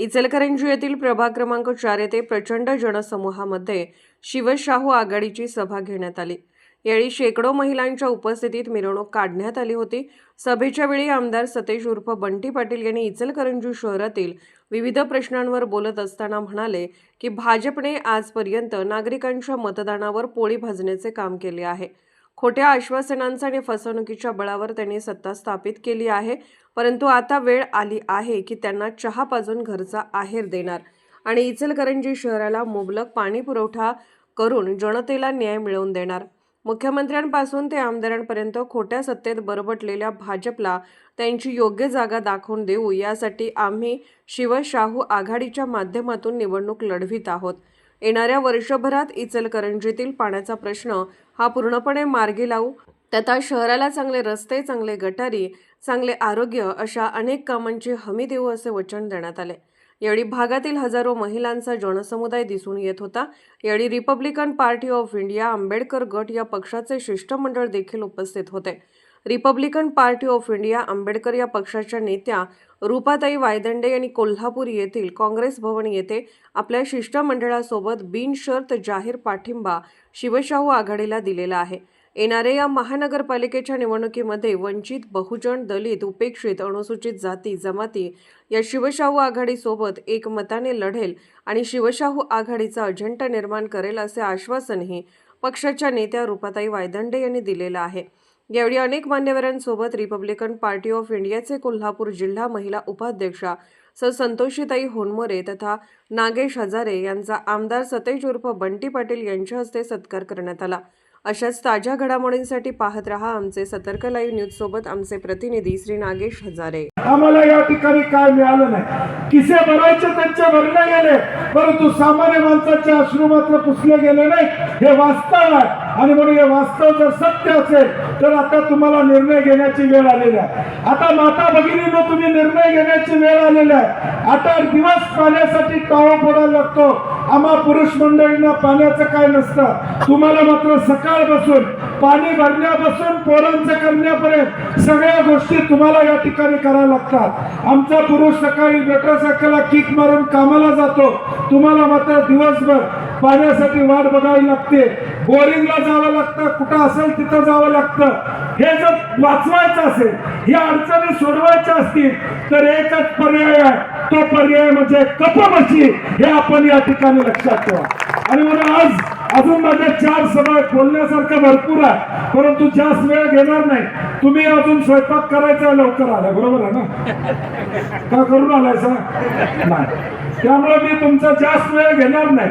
इचलकरंजी येथील प्रभाग क्रमांक चार येथे प्रचंड जनसमूहामध्ये शिवशाहू आघाडीची सभा घेण्यात आली. यावेळी शेकडो महिलांच्या उपस्थितीत मिरवणूक काढण्यात आली होती. सभेच्या वेळी आमदार सतेज उर्फ बंटी पाटील यांनी इचलकरंजी शहरातील विविध प्रश्नांवर बोलत असताना म्हणाले की भाजपने आजपर्यंत नागरिकांच्या मतदानावर पोळी भाजण्याचे काम केले आहे. खोट्या आश्वासनांचा आणि फसवणुकीच्या बळावर त्यांनी सत्ता स्थापित केली आहे. परंतु आता वेळ आली आहे की त्यांना चहा पाजून घरचा आहेर देणार. आणि इचलकरंजी शहराला मुबलक पाणी पुरवठा करून जनतेला न्याय मिळवून देणार. मुख्यमंत्र्यांपासून ते आमदारांपर्यंत खोट्या सत्तेत बरबटलेल्या भाजपला त्यांची योग्य जागा दाखवून देऊ यासाठी आम्ही शिवशाहू आघाडीच्या माध्यमातून निवडणूक लढवित आहोत. येणाऱ्या वर्षभरात इचलकरंजीतील पाण्याचा प्रश्न हा पूर्णपणे मार्गी लावू. तथा शहराला चांगले रस्ते चांगले गटारी चांगले आरोग्य अशा अनेक कामांची हमी देऊ असे वचन देण्यात आले. यावेळी भागातील हजारो महिलांचा जनसमुदाय दिसून येत होता. यावेळी Republican party of India Ambedkar गट या पक्षाचे शिष्टमंडळ देखील उपस्थित होते. Republican party of India Ambedkar या पक्षाच्या नेत्या रूपाताई वायदंडे यांनी कोल्हापूर येथील काँग्रेस भवन येथे आपल्या शिष्टमंडळासोबत बिनशर्त जाहीर पाठिंबा शिवशाहू आघाडीला दिलेला आहे. येणाऱ्या या महानगरपालिकेच्या निवडणुकीमध्ये वंचित बहुजन दलित उपेक्षित अनुसूचित जाती जमाती या शिवशाहू आघाडीसोबत एकमताने लढेल आणि शिवशाहू आघाडीचा अजेंडा निर्माण करेल असे आश्वासनही पक्षाच्या नेत्या रूपाताई वायदंडे यांनी दिलेलं आहे. यावेळी अनेक मान्यवरांसोबत रिपब्लिकन पार्टी ऑफ इंडियाचे कोल्हापूर जिल्हा महिला उपाध्यक्षा स संतोषीताई होनमोरे तथा नागेश हजारे यांचा आमदार सतेज उर्फ बंटी पाटील यांच्या हस्ते सत्कार करण्यात आला. अशाच ताज्या घडामोडींसाठी पाहत रहा आमचे सतर्क लाईव्ह न्यूज सोबत आमचे प्रतिनिधी श्री नागेश हजारे. आम्हाला या ठिकाणी काय मिळालं नाही. किसे भरायचे त्यांचे भरले गेले. परंतु सामान्य माणसाचे अश्रू मात्र पुसले गेले नाही. हे वास्तव आहे. आणि म्हणून हे वास्तव जर सत्य असेल तर आता तुम्हाला निर्णय घेण्याची वेळ आलेली आहे. आता माता भगिनीनं तुम्ही निर्णय घेण्याची वेळ आलेली आहे. आता दिवस पाण्यासाठी टाळो पडायला लागतो. आम्हा पुरुष मंडळींना पाण्याचं काय नसतं. तुम्हाला मात्र सकाळ बसून पाणी भरण्यापासून पोरांचं करण्यापर्यंत सगळ्या गोष्टी तुम्हाला या ठिकाणी कराव्या लागतात. आमचा पुरुष सकाळी मोटरसायकलला किक मारून कामाला जातो. तुम्हाला मात्र दिवसभर पाण्यासाठी वाट बघावी लागते. बोरिंगला जावं लागतं कुठं असेल तिथं जावं लागतं. हे जर वाचवायचं असेल या अडचणी सोडवायच्या असतील तर एकच पर्याय आहे. तो पर्याय म्हणजे कपमशी. हे आपण या ठिकाणी लक्षात ठेवा. आणि म्हणून आज अजून माझ्या चार सभा बोलण्यासारखं भरपूर आहे. परंतु जास्त वेळ घेणार नाही. तुम्ही अजून स्वयंपाक करायचा लवकर आलाय. बरोबर आहे ना? का करून आलाय सर नाही. त्यामुळे मी तुमचा जास्त वेळ घेणार नाही.